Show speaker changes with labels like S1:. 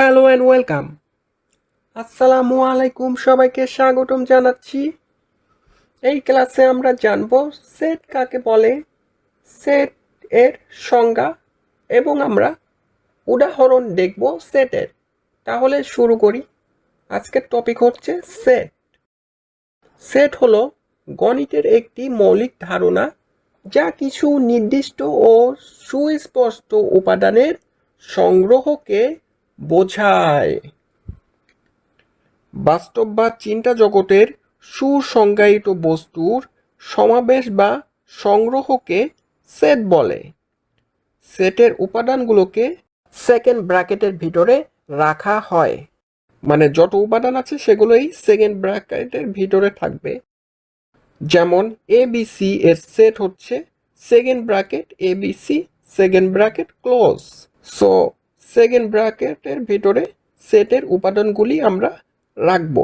S1: Hello and welcome আসসালামু আলাইকুম, সবাইকে স্বাগতম জানাচ্ছি। এই ক্লাসে আমরা জানব সেট কাকে বলে সেট এর সংজ্ঞা, এবং আমরা উদাহরণ দেখব সেটের তাহলে শুরু করি। আজকের টপিক হচ্ছে সেট সেট হলো গণিতের একটি মৌলিক ধারণা, যা কিছু নির্দিষ্ট ও সুস্পষ্ট উপাদানের সংগ্রহকে বোঝায়। বাস্তব বা চিন্তা জগতের সুসংজ্ঞায়িত বস্তুর সমাবেশ বা সংগ্রহকে সেট বলে। সেটের উপাদানগুলোকে সেকেন্ড ব্র্যাকেটের ভিতরে রাখা হয়। মানে যত উপাদান আছে সেগুলোই সেকেন্ড ব্র্যাকেটের ভিতরে থাকবে। যেমন এবিসি এর সেট হচ্ছে second bracket ABC second bracket close so second ব্র্যাকেটের ভিতরে সেটের উপাদানগুলি আমরা রাখব।